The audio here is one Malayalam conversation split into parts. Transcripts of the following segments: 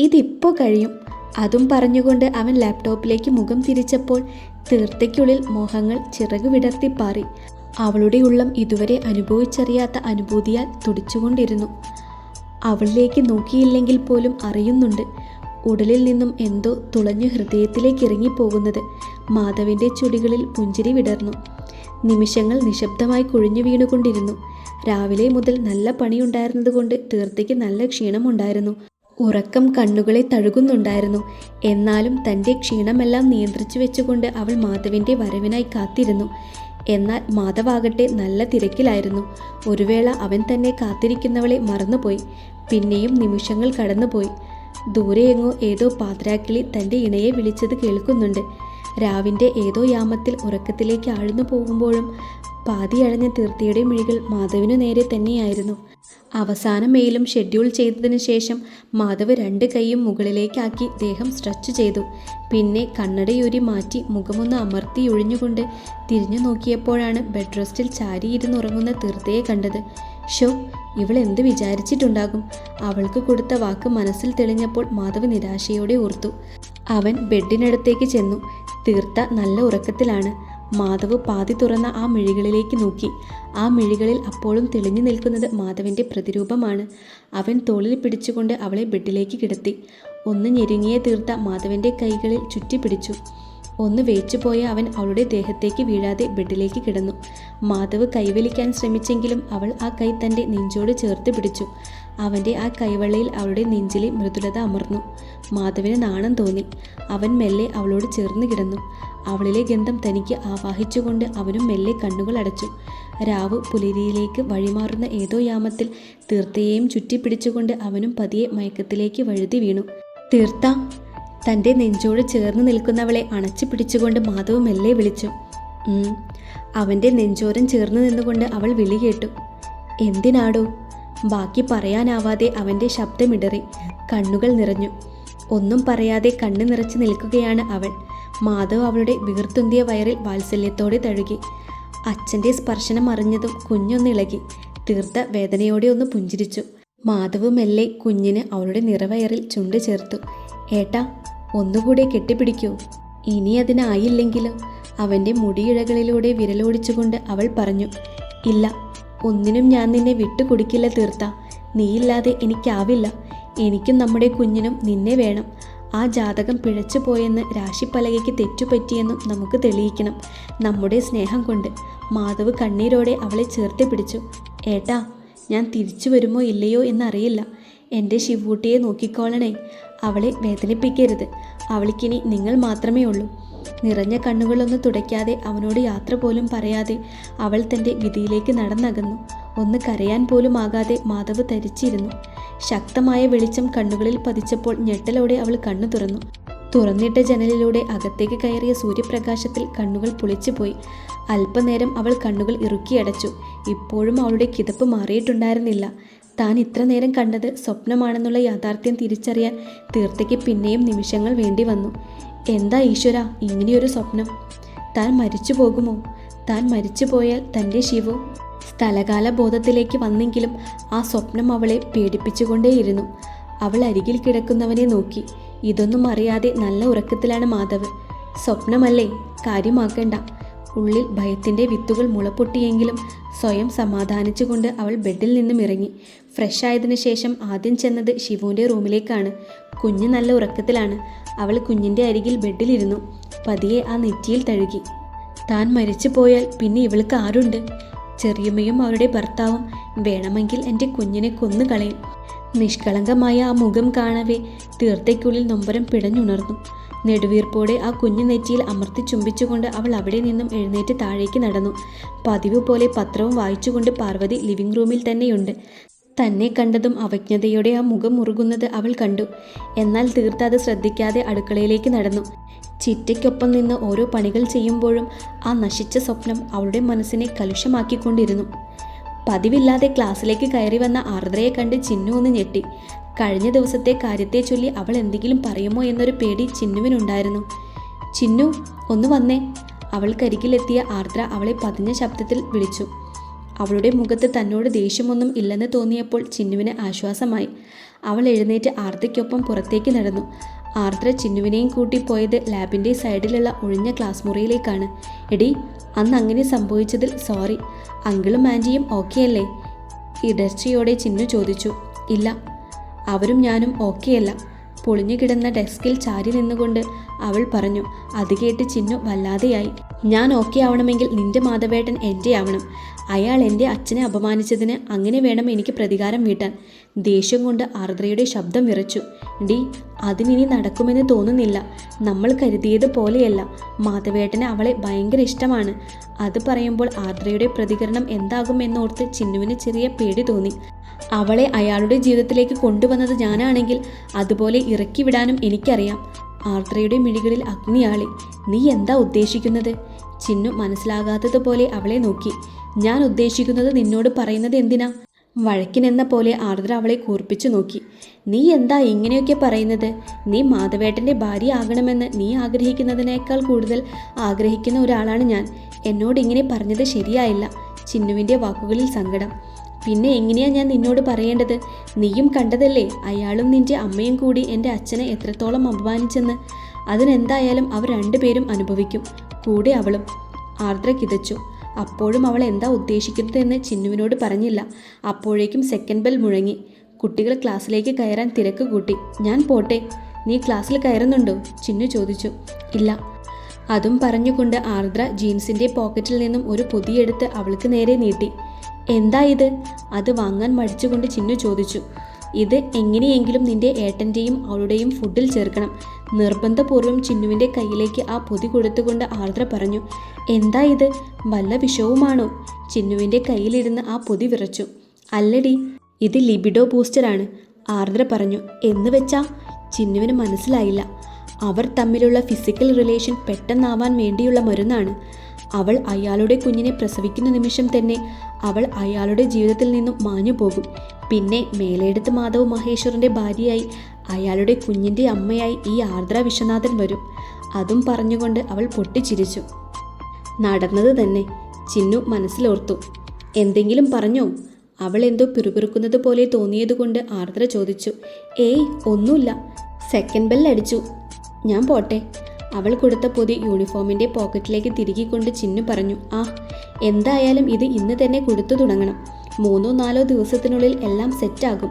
ഇതിപ്പോൾ കഴിയും. അതും പറഞ്ഞുകൊണ്ട് അവൻ ലാപ്ടോപ്പിലേക്ക് മുഖം തിരിച്ചപ്പോൾ തീർത്തയ്ക്കുള്ളിൽ മോഹങ്ങൾ വിടർത്തി പാറി. അവളുടെ ഉള്ളം ഇതുവരെ അനുഭവിച്ചറിയാത്ത അനുഭൂതിയാൽ തുടിച്ചുകൊണ്ടിരുന്നു. അവളിലേക്ക് നോക്കിയില്ലെങ്കിൽ പോലും അറിയുന്നുണ്ട് ഉടലിൽ നിന്നും എന്തോ തുളഞ്ഞു ഹൃദയത്തിലേക്ക് ഇറങ്ങിപ്പോകുന്നത്. മാധവിന്റെ ചുടികളിൽ പുഞ്ചിരി വിടർന്നു. നിമിഷങ്ങൾ നിശബ്ദമായി കുഴിഞ്ഞു വീണുകൊണ്ടിരുന്നു. രാവിലെ മുതൽ നല്ല പണിയുണ്ടായിരുന്നതുകൊണ്ട് തീർത്തയ്ക്ക് നല്ല ക്ഷീണമുണ്ടായിരുന്നു. ഉറക്കം കണ്ണുകളെ തഴുകുന്നുണ്ടായിരുന്നു. എന്നാലും തന്റെ ക്ഷീണമെല്ലാം നിയന്ത്രിച്ചു വെച്ചുകൊണ്ട് അവൾ മാധവിന്റെ വരവിനായി കാത്തിരുന്നു. എന്നാൽ മാധവാകട്ടെ നല്ല തിരക്കിലായിരുന്നു. ഒരു വേള അവൻ തന്നെ കാത്തിരിക്കുന്നവളെ മറന്നുപോയി. പിന്നെയും നിമിഷങ്ങൾ കടന്നുപോയി. ദൂരെയെങ്ങോ ഏതോ പാത്രാക്കിളി തന്റെ ഇണയെ വിളിച്ചത് കേൾക്കുന്നുണ്ട്. രാവിന്റെ ഏതോ യാമത്തിൽ ഉറക്കത്തിലേക്ക് ആഴ്ന്നു പോകുമ്പോഴും പാതിയഴഞ്ഞ തീർത്തിയുടെ മിഴികൾ മാധവിനു നേരെ തന്നെയായിരുന്നു. അവസാന മെയിലും ഷെഡ്യൂൾ ചെയ്തതിനു ശേഷം മാധവ് രണ്ട് കൈയും മുകളിലേക്കാക്കി ദേഹം സ്ട്രെച്ച് ചെയ്തു. പിന്നെ കണ്ണടയൂരി മാറ്റി മുഖമൊന്ന് അമർത്തി ഒഴിഞ്ഞുകൊണ്ട് തിരിഞ്ഞു നോക്കിയപ്പോഴാണ് ബെഡ്റസ്റ്റിൽ ചാരിയിരുന്നുറങ്ങുന്ന തീർത്തയെ കണ്ടത്. ഷോ ഇവൾ എന്ത് വിചാരിച്ചിട്ടുണ്ടാകും? അവൾക്ക് കൊടുത്ത വാക്ക് മനസ്സിൽ തെളിഞ്ഞപ്പോൾ മാധവ് നിരാശയോടെ ഓർത്തു. അവൻ ബെഡിനടുത്തേക്ക് ചെന്നു. തീർത്ത നല്ല ഉറക്കത്തിലാണ്. മാധവ് പാതി തുറന്ന ആ മിഴികളിലേക്ക് നോക്കി. ആ മിഴികളിൽ അപ്പോഴും തെളിഞ്ഞു നിൽക്കുന്നത് മാധവിന്റെ പ്രതിരൂപമാണ്. അവൻ തോളിൽ പിടിച്ചുകൊണ്ട് അവളെ ബെഡിലേക്ക് കിടത്തി. ഒന്ന് ഞെരുങ്ങിയെ തീർത്ത മാധവന്റെ കൈകളിൽ ചുറ്റി പിടിച്ചു. ഒന്ന് വേച്ചുപോയ അവൻ അവളുടെ ദേഹത്തേക്ക് വീഴാതെ ബെഡിലേക്ക് കിടന്നു. മാധവ് കൈവലിക്കാൻ ശ്രമിച്ചെങ്കിലും അവൾ ആ കൈ തന്റെ നെഞ്ചോട് ചേർത്ത് പിടിച്ചു. അവന്റെ ആ കൈവെള്ളയിൽ അവളുടെ നെഞ്ചിലെ മൃദുലത അമർന്നു. മാധവിന് നാണം തോന്നി. അവൻ മെല്ലെ അവളോട് ചേർന്ന് കിടന്നു. അവളിലെ ഗന്ധം തനിക്ക് ആവാഹിച്ചുകൊണ്ട് അവനും മെല്ലെ കണ്ണുകൾ അടച്ചു. രാവ് പുലരിയിലേക്ക് വഴിമാറുന്ന ഏതോ യാമത്തിൽ തീർത്തയെയും ചുറ്റിപ്പിടിച്ചുകൊണ്ട് അവനും പതിയെ മയക്കത്തിലേക്ക് വഴുതി വീണു. തീർത്ത തന്റെ നെഞ്ചോട് ചേർന്ന് നിൽക്കുന്നവളെ അണച്ചു പിടിച്ചുകൊണ്ട് മാധവ് മെല്ലെ വിളിച്ചു. അവന്റെ നെഞ്ചോരം ചേർന്ന് നിന്നുകൊണ്ട് അവൾ വിളി കേട്ടു. എന്തിനാടോ? ബാക്കി പറയാനാവാതെ അവന്റെ ശബ്ദമിടറി. കണ്ണുകൾ നിറഞ്ഞു. ഒന്നും പറയാതെ കണ്ണു നിറച്ച് നിൽക്കുകയാണ് അവൾ മാധവ് അവളുടെ വീർത്തുന്തിയ വയറിൽ വാത്സല്യത്തോടെ തഴുകി. അച്ഛന്റെ സ്പർശനം അറിഞ്ഞതും കുഞ്ഞൊന്നിളകി തീർത്ത വേദനയോടെ ഒന്ന് പുഞ്ചിരിച്ചു. മാധവ് മെല്ലെ കുഞ്ഞിന് അവളുടെ നിറവയറിൽ ചുണ്ട് ചേർത്തു. ഏട്ടാ ഒന്നുകൂടെ കെട്ടിപ്പിടിക്കൂ. ഇനി അതിനായില്ലെങ്കിലും? അവന്റെ മുടിയിഴകളിലൂടെ വിരലോടിച്ചുകൊണ്ട് അവൾ പറഞ്ഞു. ഇല്ല ഒന്നിനും ഞാൻ നിന്നെ വിട്ടുകൊടുക്കില്ല തീർത്ത. നീയില്ലാതെ എനിക്കാവില്ല. എനിക്കും നമ്മുടെ കുഞ്ഞിനും നിന്നെ വേണം. ആ ജാതകം പിഴച്ചു പോയെന്ന് രാശിപ്പലകയ്ക്ക് തെറ്റുപറ്റിയെന്നും നമുക്ക് തെളിയിക്കണം. നമ്മുടെ സ്നേഹം കൊണ്ട്. മാധവ് കണ്ണീരോടെ അവളെ ചേർത്തി പിടിച്ചു. ഏട്ടാ ഞാൻ തിരിച്ചു വരുമോ ഇല്ലയോ എന്നറിയില്ല. എന്റെ ശിവൂട്ടിയെ നോക്കിക്കോളണേ അവളെ വേദനിപ്പിക്കരുത്. അവൾക്കിനി നിങ്ങൾ മാത്രമേ ഉള്ളൂ. നിറഞ്ഞ കണ്ണുകളൊന്നും തുടയ്ക്കാതെ അവനോട് യാത്ര പോലും പറയാതെ അവൾ തന്റെ വിധിയിലേക്ക് നടന്നകന്നു. ഒന്ന് കരയാൻ പോലും ആകാതെ മാധവ് തരിച്ചിരുന്നു ശക്തമായ വെളിച്ചം കണ്ണുകളിൽ പതിച്ചപ്പോൾ ഞെട്ടലോടെ അവൾ കണ്ണു തുറന്നു. തുറന്നിട്ട ജനലിലൂടെ അകത്തേക്ക് കയറിയ സൂര്യപ്രകാശത്തിൽ കണ്ണുകൾ പുളിച്ചുപോയി. അല്പനേരം അവൾ കണ്ണുകൾ ഇറുക്കിയടച്ചു. ഇപ്പോഴും അവളുടെ കിതപ്പ് മാറിയിട്ടുണ്ടായിരുന്നില്ല. താൻ ഇത്ര നേരം കണ്ടത് സ്വപ്നമാണെന്നുള്ള യാഥാർത്ഥ്യം തിരിച്ചറിയാൻ തീർത്തയ്ക്ക് പിന്നെയും നിമിഷങ്ങൾ വേണ്ടി വന്നു. എന്താ ഈശ്വര ഇങ്ങനെയൊരു സ്വപ്നം? താൻ മരിച്ചു പോകുമോ താൻ മരിച്ചു പോയാൽ തന്റെ ശിവു? സ്ഥലകാല ബോധത്തിലേക്ക് വന്നെങ്കിലും ആ സ്വപ്നം അവളെ പേടിപ്പിച്ചുകൊണ്ടേയിരുന്നു അവൾ അരികിൽ കിടക്കുന്നവനെ നോക്കി. ഇതൊന്നും അറിയാതെ നല്ല ഉറക്കത്തിലാണ് മാധവ്. സ്വപ്നമല്ലേ? കാര്യമാക്കേണ്ട. ഉള്ളിൽ ഭയത്തിന്റെ വിത്തുകൾ മുളപ്പൊട്ടിയെങ്കിലും സ്വയം സമാധാനിച്ചുകൊണ്ട് അവൾ ബെഡിൽ നിന്നും ഇറങ്ങി. ഫ്രഷ് ആയതിനു ശേഷം ആദ്യം ചെന്നത് ശിവുവിന്റെ റൂമിലേക്കാണ്. കുഞ്ഞ് നല്ല ഉറക്കത്തിലാണ്. അവൾ കുഞ്ഞിന്റെ അരികിൽ ബെഡിലിരുന്നു. പതിയെ ആ നെറ്റിയിൽ തഴുകി. താൻ മരിച്ചു പോയാൽ പിന്നെ ഇവൾക്ക് ആരുണ്ട്? ചെറിയമ്മയും അവരുടെ ഭർത്താവും വേണമെങ്കിൽ എന്റെ കുഞ്ഞിനെ കൊന്നുകളയും നിഷ്കളങ്കമായ ആ മുഖം കാണവേ തീർത്തയ്ക്കുള്ളിൽ നൊമ്പരം പിടഞ്ഞുണർന്നു. നെടുവീർപ്പോടെ ആ കുഞ്ഞു നെറ്റിയിൽ അമർത്തി ചുംബിച്ചുകൊണ്ട് അവൾ അവിടെ നിന്നും എഴുന്നേറ്റ് താഴേക്ക് നടന്നു. പതിവ് പോലെ പത്രവും വായിച്ചുകൊണ്ട് പാർവതി ലിവിംഗ് റൂമിൽ തന്നെയുണ്ട്. തന്നെ കണ്ടതും അവജ്ഞതയോടെ ആ മുഖം മുറുകുന്നത് അവൾ കണ്ടു. എന്നാൽ തീർത്ത അത് ശ്രദ്ധിക്കാതെ അടുക്കളയിലേക്ക് നടന്നു. ചിറ്റയ്ക്കൊപ്പം നിന്ന് ഓരോ പണികൾ ചെയ്യുമ്പോഴും ആ നശിച്ച സ്വപ്നം അവളുടെ മനസ്സിനെ കലുഷമാക്കിക്കൊണ്ടിരുന്നു. പതിവില്ലാതെ ക്ലാസ്സിലേക്ക് കയറി വന്ന ആർദ്രയെ കണ്ട് ചിന്നു ഒന്ന് ഞെട്ടി. കഴിഞ്ഞ ദിവസത്തെ കാര്യത്തെ ചൊല്ലി അവൾ എന്തെങ്കിലും പറയുമോ എന്നൊരു പേടി ചിന്നുവിനുണ്ടായിരുന്നു. ചിന്നു ഒന്ന് വന്നേ. അവൾക്കരികിലെത്തിയ ആർദ്ര അവളെ പതിഞ്ഞ ശബ്ദത്തിൽ വിളിച്ചു. അവളുടെ മുഖത്ത് തന്നോട് ദേഷ്യമൊന്നും ഇല്ലെന്ന് തോന്നിയപ്പോൾ ചിന്നുവിന് ആശ്വാസമായി. അവൾ എഴുന്നേറ്റ് ആർദ്രയ്ക്കൊപ്പം പുറത്തേക്ക് നടന്നു. ആർദ്ര ചിന്നുവിനെയും കൂട്ടി പോയത് ലാബിന്റെ സൈഡിലുള്ള ഒഴിഞ്ഞ ക്ലാസ് മുറിയിലേക്കാണ്. എടി അന്ന് അങ്ങനെ സംഭവിച്ചതിൽ സോറി. അങ്കിളും ആന്റിയും ഓക്കെ അല്ലേ ഇടർച്ചയോടെ ചിന്നു ചോദിച്ചു. ഇല്ല. അവരും ഞാനും ഓക്കെയല്ല. പൊളിഞ്ഞു കിടന്ന ഡെസ്കിൽ ചാരി നിന്നുകൊണ്ട് അവൾ പറഞ്ഞു അത് കേട്ട് ചിന്നു വല്ലാതെയായി. ഞാൻ ഓക്കെ ആവണമെങ്കിൽ നിന്റെ മാധവേട്ടൻ എന്റെ ആവണം. അയാൾ എന്റെ അച്ഛനെ അപമാനിച്ചതിന് അങ്ങനെ വേണം എനിക്ക് പ്രതികാരം വീട്ടാൻ. ദേഷ്യം കൊണ്ട് ആർദ്രയുടെ ശബ്ദം വിറച്ചു. ഡി അതിനിനി നടക്കുമെന്ന് തോന്നുന്നില്ല. നമ്മൾ കരുതിയത് പോലെയല്ല. മാധവേട്ടന് അവളെ ഭയങ്കര ഇഷ്ടമാണ്. അത് പറയുമ്പോൾ ആർദ്രയുടെ പ്രതികരണം എന്താകും എന്താകുമെന്നോർത്ത് ചിന്നുവിന് ചെറിയ പേടി തോന്നി. അവളെ അയാളുടെ ജീവിതത്തിലേക്ക് കൊണ്ടുവന്നത് ഞാനാണെങ്കിൽ അതുപോലെ ഇറക്കി വിടാനും എനിക്കറിയാം. ആർദ്രയുടെ മിഴികളിൽ അഗ്നിയാളി. നീ എന്താ ഉദ്ദേശിക്കുന്നത്? ചിന്നു മനസ്സിലാകാത്തതുപോലെ അവളെ നോക്കി. ഞാൻ ഉദ്ദേശിക്കുന്നത് നിന്നോട് പറയുന്നത് എന്തിനാ? വഴക്കിനെന്ന പോലെ ആർദ്ര അവളെ കൂർപ്പിച്ചു നോക്കി. നീ എന്താ ഇങ്ങനെയൊക്കെ പറയുന്നത്? നീ മാധവേട്ടന്റെ ഭാര്യ ആകണമെന്ന് നീ ആഗ്രഹിക്കുന്നതിനേക്കാൾ കൂടുതൽ ആഗ്രഹിക്കുന്ന ഒരാളാണ് ഞാൻ. എന്നോട് ഇങ്ങനെ പറഞ്ഞത് ശരിയായില്ല. ചിന്നുവിന്റെ വാക്കുകളിൽ സങ്കടം. പിന്നെ എങ്ങനെയാ ഞാൻ നിന്നോട് പറയേണ്ടത്? നീയും കണ്ടതല്ലേ അയാളും നിന്റെ അമ്മയും കൂടി എന്റെ അച്ഛനെ എത്രത്തോളം അപമാനിച്ചെന്ന്? അതിനെന്തായാലും അവർ രണ്ടുപേരും അനുഭവിക്കും. കൂടെ അവളും. ആർദ്ര കിതച്ചു. അപ്പോഴും അവൾ എന്താ ഉദ്ദേശിക്കുന്നതെന്ന് ചിന്നുവിനോട് പറഞ്ഞില്ല. അപ്പോഴേക്കും സെക്കൻഡ് ബെൽ മുഴങ്ങി. കുട്ടികൾ ക്ലാസ്സിലേക്ക് കയറാൻ തിരക്ക് കൂട്ടി. ഞാൻ പോട്ടെ നീ ക്ലാസ്സിൽ കയറുന്നുണ്ടോ? ചിന്നു ചോദിച്ചു. ഇല്ല. അതും പറഞ്ഞുകൊണ്ട് ആർദ്ര ജീൻസിന്റെ പോക്കറ്റിൽ നിന്നും ഒരു പൊതിയെടുത്ത് അവൾക്ക് നേരെ നീട്ടി. എന്താ ഇത്? അത് വാങ്ങാൻ മടിച്ചുകൊണ്ട് ചിന്നു ചോദിച്ചു. ഇത് എങ്ങനെയെങ്കിലും നിന്റെ ഏട്ടന്റെയും അവളുടെയും ഫുഡിൽ ചേർക്കണം. നിർബന്ധപൂർവം ചിന്നുവിന്റെ കയ്യിലേക്ക് ആ പൊതി കൊടുത്തുകൊണ്ട് ആർദ്ര പറഞ്ഞു എന്താ ഇത്? വല്ല വിഷവുമാണോ? ചിന്നുവിന്റെ കയ്യിലിരുന്ന് ആ പൊതി വിറച്ചു. അല്ലടി ഇത് ലിബിഡോ ബൂസ്റ്ററാണ് ആർദ്ര പറഞ്ഞു. എന്ന് വെച്ചാ? ചിന്നുവിന് മനസ്സിലായില്ല. അവർ തമ്മിലുള്ള ഫിസിക്കൽ റിലേഷൻ പെട്ടെന്നാവാൻ വേണ്ടിയുള്ള മരുന്നാണ്. അവൾ അയാളുടെ കുഞ്ഞിനെ പ്രസവിക്കുന്ന നിമിഷം തന്നെ അവൾ അയാളുടെ ജീവിതത്തിൽ നിന്നും മാഞ്ഞു പോകും. പിന്നെ മേലെടുത്ത് മാധവ് മഹേശ്വറിന്റെ ഭാര്യയായി അയാളുടെ കുഞ്ഞിന്റെ അമ്മയായി ഈ ആർദ്ര വിശ്വനാഥൻ വരും. അതും പറഞ്ഞുകൊണ്ട് അവൾ പൊട്ടിച്ചിരിച്ചു. നടന്നത് തന്നെ. ചിന്നു മനസ്സിലോർത്തു. എന്തെങ്കിലും പറഞ്ഞോ? അവൾ എന്തോ പിറുപിറുക്കുന്നത് പോലെ തോന്നിയതുകൊണ്ട് ആർദ്ര ചോദിച്ചു. ഏയ് ഒന്നുമില്ല. സെക്കൻഡ് ബെല്ലടിച്ചു ഞാൻ പോട്ടെ. അവൾ കൊടുത്ത പൊതി യൂണിഫോമിന്റെ പോക്കറ്റിലേക്ക് തിരികെ കൊണ്ട് ചിന്നു പറഞ്ഞു ആ എന്തായാലും ഇത് ഇന്ന് തന്നെ കൊടുത്തു തുടങ്ങണം. മൂന്നോ നാലോ ദിവസത്തിനുള്ളിൽ എല്ലാം സെറ്റാകും.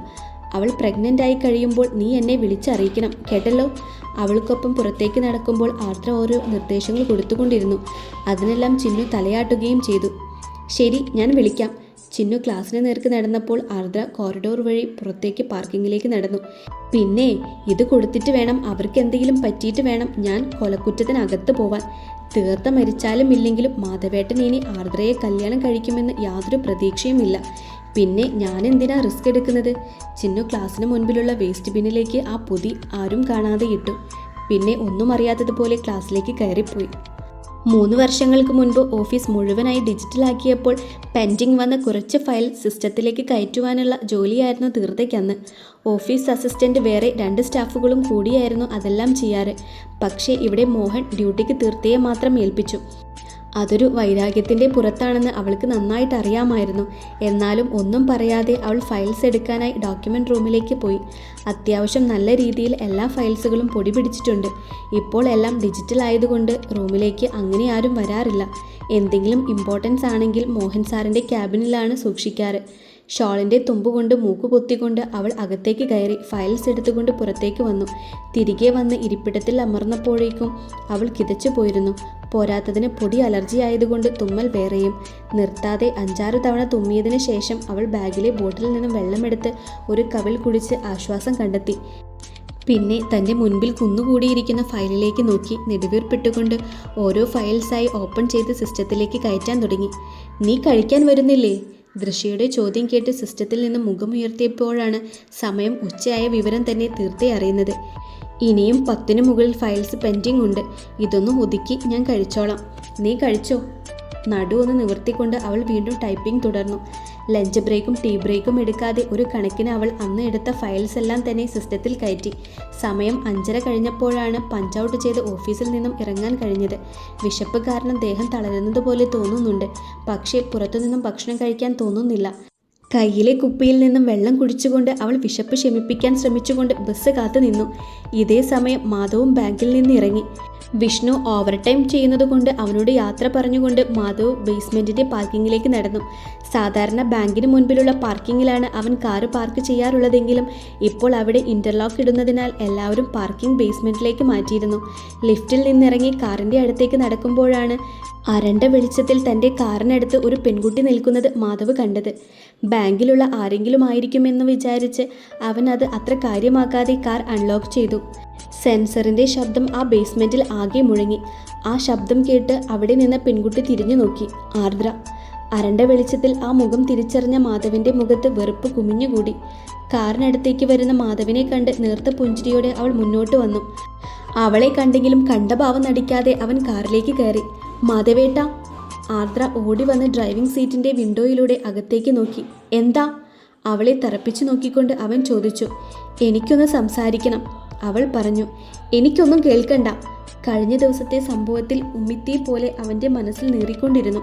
അവൾ പ്രഗ്നന്റ് ആയി കഴിയുമ്പോൾ നീ എന്നെ വിളിച്ചറിയിക്കണം കേട്ടല്ലോ? അവൾക്കൊപ്പം പുറത്തേക്ക് നടക്കുമ്പോൾ ആർദ്ര ഓരോ നിർദ്ദേശങ്ങൾ കൊടുത്തുകൊണ്ടിരുന്നു. അതിനെല്ലാം ചിന്നു തലയാട്ടുകയും ചെയ്തു. ശരി ഞാൻ വിളിക്കാം. ചിന്നു ക്ലാസ്സിന് നേർക്ക് നടന്നപ്പോൾ ആർദ്ര കോറിഡോർ വഴി പുറത്തേക്ക് പാർക്കിങ്ങിലേക്ക് നടന്നു. പിന്നെ ഇത് കൊടുത്തിട്ട് വേണം അവർക്ക് എന്തെങ്കിലും പറ്റിയിട്ട് വേണം ഞാൻ കൊലക്കുറ്റത്തിനകത്ത് പോവാൻ. തീർത്ത മരിച്ചാലും ഇല്ലെങ്കിലും മാധവേട്ടൻ ഇനി ആർദ്രയെ കല്യാണം കഴിക്കുമെന്ന് യാതൊരു പ്രതീക്ഷയുമില്ല. പിന്നെ ഞാൻ എന്തിനാ റിസ്ക് എടുക്കുന്നത്? ചിന്നു ക്ലാസ്സിന് മുൻപിലുള്ള വേസ്റ്റ് ബിന്നിലേക്ക് ആ പൊതി ആരും കാണാതെ ഇട്ടു. പിന്നെ ഒന്നും അറിയാത്തതുപോലെ ക്ലാസ്സിലേക്ക് കയറിപ്പോയി. മൂന്ന് വർഷങ്ങൾക്ക് മുൻപ് ഓഫീസ് മുഴുവനായി ഡിജിറ്റലാക്കിയപ്പോൾ പെൻഡിങ് വന്ന കുറച്ച് ഫയൽ സിസ്റ്റത്തിലേക്ക് കയറ്റുവാനുള്ള ജോലിയായിരുന്നു തീർത്തേക്കന്ന് ഓഫീസ് അസിസ്റ്റന്റ് വേറെ രണ്ട് സ്റ്റാഫുകളും കൂടിയായിരുന്നു അതെല്ലാം ചെയ്യാറ്. പക്ഷേ ഇവിടെ മോഹൻ ഡ്യൂട്ടിക്ക് തീർത്തയെ മാത്രം ഏൽപ്പിച്ചു. അതൊരു വൈരാഗ്യത്തിന്റെ പുറത്താണെന്ന് അവൾക്ക് നന്നായിട്ട് അറിയാമായിരുന്നു. എന്നാലും ഒന്നും പറയാതെ അവൾ ഫയൽസ് എടുക്കാനായി ഡോക്യുമെന്റ് റൂമിലേക്ക് പോയി. അത്യാവശ്യം നല്ല രീതിയിൽ എല്ലാ ഫയൽസുകളും പൊടി പിടിച്ചിട്ടുണ്ട്. ഇപ്പോൾ എല്ലാം ഡിജിറ്റൽ ആയതുകൊണ്ട് റൂമിലേക്ക് അങ്ങനെ ആരും വരാറില്ല. എന്തെങ്കിലും ഇമ്പോർട്ടൻസ് ആണെങ്കിൽ മോഹൻ സാറിന്റെ ക്യാബിനിലാണ് സൂക്ഷിക്കാറ്. ഷോളിന്റെ തുമ്പുകൊണ്ട് മൂക്ക് പൊത്തിക്കൊണ്ട് അവൾ അകത്തേക്ക് കയറി ഫയൽസ് എടുത്തുകൊണ്ട് പുറത്തേക്ക് വന്നു. തിരികെ വന്ന് ഇരിപ്പിടത്തിൽ അമർന്നപ്പോഴേക്കും അവൾ കിതച്ചു പോയിരുന്നു. പോരാത്തതിന് പൊടി അലർജി ആയതുകൊണ്ട് തുമ്മൽ വേറെയും. നിർത്താതെ അഞ്ചാറ് തവണ തുമ്മിയതിന് ശേഷം അവൾ ബാഗിലെ ബോട്ടിൽ നിന്നും വെള്ളമെടുത്ത് ഒരു കവിൾ കുടിച്ച് ആശ്വാസം കണ്ടെത്തി. പിന്നെ തന്റെ മുൻപിൽ കുന്നുകൂടിയിരിക്കുന്ന ഫയലിലേക്ക് നോക്കി നെടുവീർപ്പിട്ടുകൊണ്ട് ഓരോ ഫയൽസായി ഓപ്പൺ ചെയ്ത് സിസ്റ്റത്തിലേക്ക് കയറ്റാൻ തുടങ്ങി. നീ കഴിക്കാൻ വരുന്നില്ലേ? ദൃശ്യയുടെ ചോദ്യം കേട്ട് സിസ്റ്റത്തിൽ നിന്ന് മുഖമുയർത്തിയപ്പോഴാണ് സമയം ഉച്ചയായ വിവരം തന്നെ തീർത്തേ അറിയുന്നത്. ഇനിയും പത്തിനു മുകളിൽ ഫയൽസ് പെൻഡിങ് ഉണ്ട്. ഇതൊന്നും ഒതുക്കി ഞാൻ കഴിച്ചോളാം. നീ കഴിച്ചോ? നടു ഒന്ന് നിവർത്തിക്കൊണ്ട് അവൾ വീണ്ടും ടൈപ്പിംഗ് തുടർന്നു. ലഞ്ച് ബ്രേക്കും ടീ ബ്രേക്കും എടുക്കാതെ ഒരു കണക്കിന് അവൾ അന്ന് എടുത്ത ഫയൽസ് എല്ലാം തന്നെ സിസ്റ്റത്തിൽ കയറ്റി. സമയം അഞ്ചര കഴിഞ്ഞപ്പോഴാണ് പഞ്ച് ഔട്ട് ചെയ്ത് ഓഫീസിൽ നിന്നും ഇറങ്ങാൻ കഴിഞ്ഞത്. വിശപ്പ് കാരണം ദേഹം തളരുന്നത് പോലെ തോന്നുന്നുണ്ട്. പക്ഷേ പുറത്തുനിന്നും ഭക്ഷണം കഴിക്കാൻ തോന്നുന്നില്ല. കയ്യിലെ കുപ്പിയിൽ നിന്നും വെള്ളം കുടിച്ചുകൊണ്ട് അവൾ വിശപ്പ് ശമിപ്പിക്കാൻ ശ്രമിച്ചുകൊണ്ട് ബസ് കാത്തു നിന്നു. ഇതേ സമയം മാധവും ബാങ്കിൽ നിന്ന് ഇറങ്ങി. വിഷ്ണു ഓവർ ടൈം ചെയ്യുന്നത് കൊണ്ട് അവനോട് യാത്ര പറഞ്ഞുകൊണ്ട് മാധവ് ബേസ്മെന്റിന്റെ പാർക്കിങ്ങിലേക്ക് നടന്നു. സാധാരണ ബാങ്കിന് മുൻപിലുള്ള പാർക്കിങ്ങിലാണ് അവൻ കാറ് പാർക്ക് ചെയ്യാറുള്ളതെങ്കിലും ഇപ്പോൾ അവിടെ ഇന്റർലോക്ക് ഇടുന്നതിനാൽ എല്ലാവരും പാർക്കിംഗ് ബേസ്മെന്റിലേക്ക് മാറ്റിയിരുന്നു. ലിഫ്റ്റിൽ നിന്നിറങ്ങി കാറിന്റെ അടുത്തേക്ക് നടക്കുമ്പോഴാണ് അരണ്ട വെളിച്ചത്തിൽ തന്റെ കാറിനടുത്ത് ഒരു പെൺകുട്ടി നിൽക്കുന്നത് മാധവ് കണ്ടത്. ബാങ്കിലുള്ള ആരെങ്കിലും ആയിരിക്കും എന്ന് വിചാരിച്ച് അവൻ അത് അത്ര കാര്യമാക്കാതെ കാർ അൺലോക്ക് ചെയ്തു. സെൻസറിന്റെ ശബ്ദം ആ ബേസ്മെന്റിൽ ആകെ മുഴങ്ങി. ആ ശബ്ദം കേട്ട് അവിടെ നിന്ന് പെൺകുട്ടി തിരിഞ്ഞു നോക്കി. ആർദ്ര. അരണ്ട വെളിച്ചത്തിൽ ആ മുഖം തിരിച്ചറിഞ്ഞ മാധവിന്റെ മുഖത്ത് വെറുപ്പ് കുമിഞ്ഞുകൂടി. കാറിനടുത്തേക്ക് വരുന്ന മാധവിനെ കണ്ട് നേർത്ത പുഞ്ചിരിയോടെ അവൾ മുന്നോട്ട് വന്നു. അവളെ കണ്ടെങ്കിലും കണ്ട ഭാവം നടിക്കാതെ അവൻ കാറിലേക്ക് കയറി. മാധവേട്ട ആർദ്ര ഓടി വന്ന് ഡ്രൈവിംഗ് സീറ്റിന്റെ വിൻഡോയിലൂടെ അകത്തേക്ക് നോക്കി. എന്താ? അവളെ തറപ്പിച്ചു നോക്കിക്കൊണ്ട് അവൻ ചോദിച്ചു. എനിക്കൊന്ന് സംസാരിക്കണം. അവൾ പറഞ്ഞു. എനിക്കൊന്നും കേൾക്കണ്ട. കഴിഞ്ഞ ദിവസത്തെ സംഭവത്തിൽ ഉമ്മിത്തി പോലെ അവന്റെ മനസ്സിൽ നീറിക്കൊണ്ടിരുന്നു.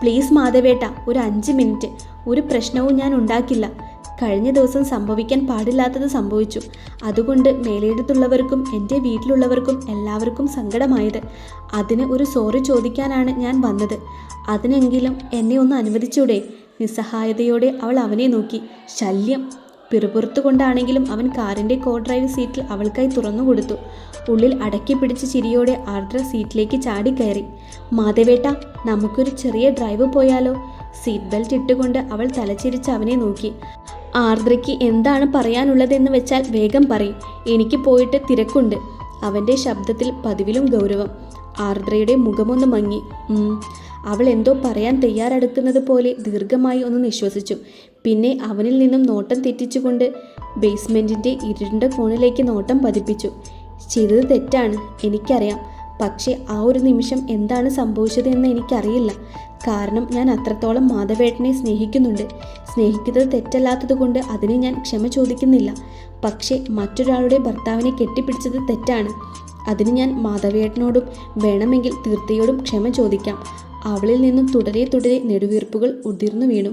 പ്ലീസ് മാധവേട്ട ഒരു അഞ്ച് മിനിറ്റ്. ഒരു പ്രശ്നവും ഞാൻ ഉണ്ടാക്കില്ല. കഴിഞ്ഞ ദിവസം സംഭവിക്കാൻ പാടില്ലാത്തത് സംഭവിച്ചു. അതുകൊണ്ട് മേലെടുത്തുള്ളവർക്കും എന്റെ വീട്ടിലുള്ളവർക്കും എല്ലാവർക്കും സങ്കടമായത്. അതിന് ഒരു സോറി ചോദിക്കാനാണ് ഞാൻ വന്നത്. അതിനെങ്കിലും എന്നെ ഒന്ന് അനുവദിച്ചൂടെ? നിസ്സഹായതയോടെ അവൾ അവനെ നോക്കി. ശല്യം. പിറുപുറത്തുകൊണ്ടാണെങ്കിലും അവൻ കാറിന്റെ കോ ഡ്രൈവ് സീറ്റിൽ അവൾക്കായി തുറന്നു കൊടുത്തു. ഉള്ളിൽ അടക്കി പിടിച്ച് ചിരിയോടെ ആർദ്ര സീറ്റിലേക്ക് ചാടിക്കയറി മാധവേട്ട നമുക്കൊരു ചെറിയ ഡ്രൈവ് പോയാലോ? സീറ്റ് ബെൽറ്റ് ഇട്ടുകൊണ്ട് അവൾ തലച്ചിരിച്ച് അവനെ നോക്കി. ആർദ്രയ്ക്ക് എന്താണ് പറയാനുള്ളതെന്ന് വെച്ചാൽ വേഗം പറയും. എനിക്ക് പോയിട്ട് തിരക്കുണ്ട്. അവന്റെ ശബ്ദത്തിൽ പതിവിലും ഗൗരവം. ആർദ്രയുടെ മുഖമൊന്ന് മങ്ങി. അവൾ എന്തോ പറയാൻ തയ്യാറെടുക്കുന്നത് പോലെ ദീർഘമായി ഒന്ന് നിശ്വസിച്ചു. പിന്നെ അവനിൽ നിന്നും നോട്ടം തെറ്റിച്ചുകൊണ്ട് ബേസ്മെന്റിന്റെ ഇരുണ്ട കോണിലേക്ക് നോട്ടം പതിപ്പിച്ചു. ചെയ്തത് തെറ്റാണ്. എനിക്കറിയാം. പക്ഷേ ആ ഒരു നിമിഷം എന്താണ് സംഭവിച്ചത് എന്ന് എനിക്കറിയില്ല. കാരണം ഞാൻ അത്രത്തോളം മാധവേട്ടനെ സ്നേഹിക്കുന്നുണ്ട്. സ്നേഹിക്കുന്നത് തെറ്റല്ലാത്തത് കൊണ്ട് അതിന് ഞാൻ ക്ഷമ ചോദിക്കുന്നില്ല. പക്ഷേ മറ്റൊരാളുടെ ഭർത്താവിനെ കെട്ടിപ്പിടിച്ചത് തെറ്റാണ്. അതിന് ഞാൻ മാധവേട്ടനോടും വേണമെങ്കിൽ തീർത്ഥയോടും ക്ഷമ ചോദിക്കാം. അവളിൽ നിന്നും തുടരെ തുടരെ നെടുവീർപ്പുകൾ ഉതിർന്നു വീണു.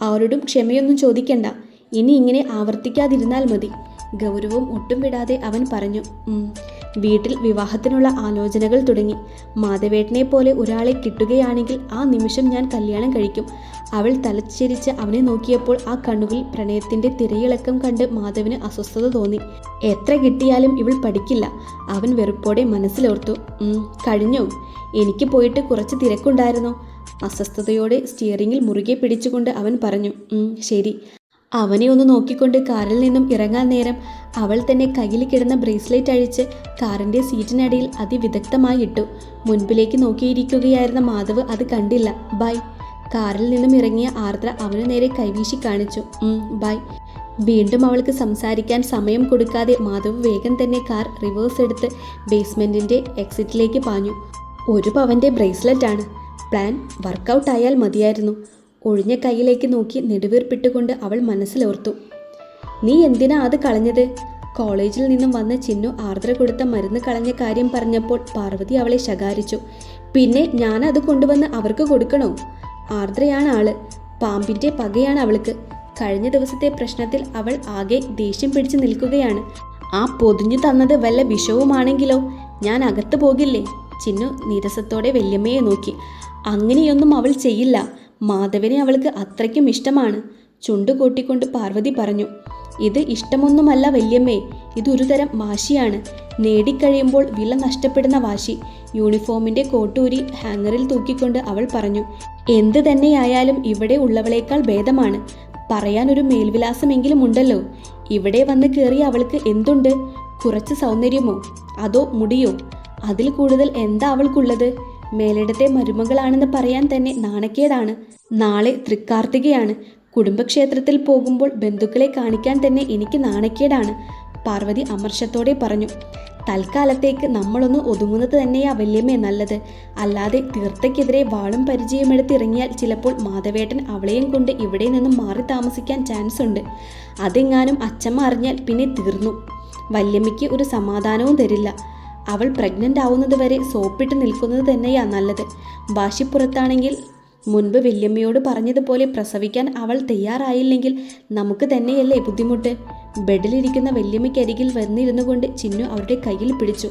അവരോടും ക്ഷമയൊന്നും ചോദിക്കണ്ട. ഇനി ഇങ്ങനെ ആവർത്തിക്കാതിരുന്നാൽ മതി. ഗൗരവം ഒട്ടും വിടാതെ അവൻ പറഞ്ഞു വീട്ടിൽ വിവാഹത്തിനുള്ള ആലോചനകൾ തുടങ്ങി. മാധവേട്ടനെ പോലെ ഒരാളെ കിട്ടുകയാണെങ്കിൽ ആ നിമിഷം ഞാൻ കല്യാണം കഴിക്കും. അവൾ തലച്ചിരിച്ച് അവനെ നോക്കിയപ്പോൾ ആ കണ്ണുകളിൽ പ്രണയത്തിന്റെ തിരയിളക്കം കണ്ട് മാധവിന് അസ്വസ്ഥത തോന്നി. എത്ര കിട്ടിയാലും ഇവൾ പഠിക്കില്ല. അവൻ വെറുപ്പോടെ മനസ്സിലോർത്തു "ഉം, കഴിഞ്ഞോ. എനിക്ക് പോയിട്ട് കുറച്ച് തിരക്കുണ്ടായിരുന്നു? അസ്വസ്ഥതയോടെ സ്റ്റിയറിംഗിൽ മുറുകെ പിടിച്ചുകൊണ്ട് അവൻ പറഞ്ഞു "ഉം, ശരി. അവനെ ഒന്ന് നോക്കിക്കൊണ്ട് കാറിൽ നിന്നും ഇറങ്ങാൻ നേരം അവൾ തന്നെ കയ്യിൽ കിടന്ന ബ്രേസ്ലെറ്റ് അഴിച്ച് കാറിന്റെ സീറ്റിനടിയിൽ അതിവിദഗ്ധമായി ഇട്ടു. മുൻപിലേക്ക് നോക്കിയിരിക്കുകയായിരുന്ന മാധവ് അത് കണ്ടില്ല. ബൈ. കാറിൽ നിന്നും ഇറങ്ങിയ ആർദ്ര അവനു നേരെ കൈവീശി കാണിച്ചു. ബൈ. വീണ്ടും അവൾക്ക് സംസാരിക്കാൻ സമയം കൊടുക്കാതെ മാധവ് വേഗം തന്നെ കാർ റിവേഴ്സ് എടുത്ത് ബേസ്മെന്റിന്റെ എക്സിറ്റിലേക്ക് പാഞ്ഞു. ഒരു പവന്റെ ബ്രേസ്ലെറ്റാണ്. പ്ലാൻ വർക്കൗട്ട് ആയാൽ മതിയായിരുന്നു. ഒഴിഞ്ഞ കൈയിലേക്ക് നോക്കി നെടുവീർപ്പിട്ടുകൊണ്ട് അവൾ മനസ്സിലോർത്തു. നീ എന്തിനാ അത് കളഞ്ഞത്? കോളേജിൽ നിന്നും വന്ന ചിന്നു ആർദ്ര കൊടുത്ത മരുന്ന് കളഞ്ഞ കാര്യം പറഞ്ഞപ്പോൾ പാർവതി അവളെ ശകാരിച്ചു. പിന്നെ ഞാൻ അത് കൊണ്ടുവന്ന് അവർക്ക് കൊടുക്കണോ? ആർദ്രയാണ് ആൾ. പാമ്പിന്റെ പകയാണ് അവൾക്ക്. കഴിഞ്ഞ ദിവസത്തെ പ്രശ്നത്തിൽ അവൾ ആകെ ദേഷ്യം പിടിച്ചു നിൽക്കുകയാണ്. ആ പൊതിഞ്ഞു തന്നത് വല്ല വിഷവുമാണെങ്കിലോ? ഞാൻ അകത്ത് പോകില്ലേ? ചിന്നു നീരസത്തോടെ വല്യമ്മയെ നോക്കി. അങ്ങനെയൊന്നും അവൾ ചെയ്യില്ല. മാധവനെ അവൾക്ക് അത്രയ്ക്കും ഇഷ്ടമാണ്. ചുണ്ടു കൂട്ടിക്കൊണ്ട് പാർവതി പറഞ്ഞു ഇത് ഇഷ്ടമൊന്നുമല്ല വല്യമ്മേ ഇതൊരു തരം വാശിയാണ്. നേടിക്കഴിയുമ്പോൾ വില നഷ്ടപ്പെടുന്ന വാശി. യൂണിഫോമിന്റെ കോട്ടൂരി ഹാങ്ങറിൽ തൂക്കിക്കൊണ്ട് അവൾ പറഞ്ഞു എന്ത് തന്നെയായാലും ഇവിടെ ഉള്ളവളേക്കാൾ ഭേദമാണ്. പറയാനൊരു മേൽവിലാസമെങ്കിലും ഉണ്ടല്ലോ ഇവിടെ വന്ന് കയറിയ അവൾക്ക് എന്തുണ്ട്? കുറച്ച് സൗന്ദര്യമോ? അതോ മുടിയോ? അതിൽ കൂടുതൽ എന്താ അവൾക്കുള്ളത്? മേലിടത്തെ മരുമകളാണെന്ന് പറയാൻ തന്നെ നാണക്കേടാണ്. നാളെ തൃക്കാർത്തികയാണ്. കുടുംബക്ഷേത്രത്തിൽ പോകുമ്പോൾ ബന്ധുക്കളെ കാണിക്കാൻ തന്നെ എനിക്ക് നാണക്കേടാണ്. പാർവതി അമർഷത്തോടെ പറഞ്ഞു തൽക്കാലത്തേക്ക് നമ്മളൊന്ന് ഒതുങ്ങുന്നത് തന്നെയാ വല്യമ്മേ നല്ലത്. അല്ലാതെ തീർത്ഥയ്ക്കെതിരെ വാളും പരിചയമെടുത്ത് ഇറങ്ങിയാൽ ചിലപ്പോൾ മാധവേട്ടൻ അവളെയും കൊണ്ട് ഇവിടെ നിന്നും മാറി താമസിക്കാൻ ചാൻസ് ഉണ്ട്. അതെങ്ങാനും അച്ഛമ്മ അറിഞ്ഞാൽ പിന്നെ തീർന്നു. വല്യമ്മയ്ക്ക് ഒരു സമാധാനവും തരില്ല. അവൾ പ്രഗ്നന്റ് ആവുന്നത് വരെ സോപ്പിട്ട് നിൽക്കുന്നത് തന്നെയാ നല്ലത്. വാശിപ്പുറത്താണെങ്കിൽ മുൻപ് വല്യമ്മയോട് പറഞ്ഞതുപോലെ പ്രസവിക്കാൻ അവൾ തയ്യാറായില്ലെങ്കിൽ നമുക്ക് തന്നെയല്ലേ ബുദ്ധിമുട്ട്. ബെഡിലിരിക്കുന്ന വല്യമ്മയ്ക്കരികിൽ വന്നിരുന്നു കൊണ്ട് ചിന്നു അവരുടെ കയ്യിൽ പിടിച്ചു.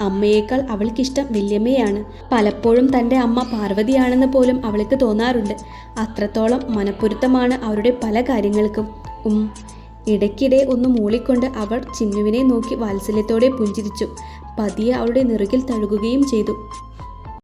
അമ്മയേക്കാൾ അവൾക്കിഷ്ടം വല്യമ്മയാണ്. പലപ്പോഴും തന്റെ അമ്മ പാർവതിയാണെന്ന് പോലും അവൾക്ക് തോന്നാറുണ്ട്. അത്രത്തോളം മനപ്പൊരുത്തമാണ് അവരുടെ പല കാര്യങ്ങൾക്കും. ഉം. ഇടയ്ക്കിടെ ഒന്ന് മൂളിക്കൊണ്ട് അവൾ ചിന്നുവിനെ നോക്കി വാത്സല്യത്തോടെ പുഞ്ചിരിച്ചു. പതിയെ അവളുടെ നിറുകിൽ തഴുകുകയും ചെയ്തു.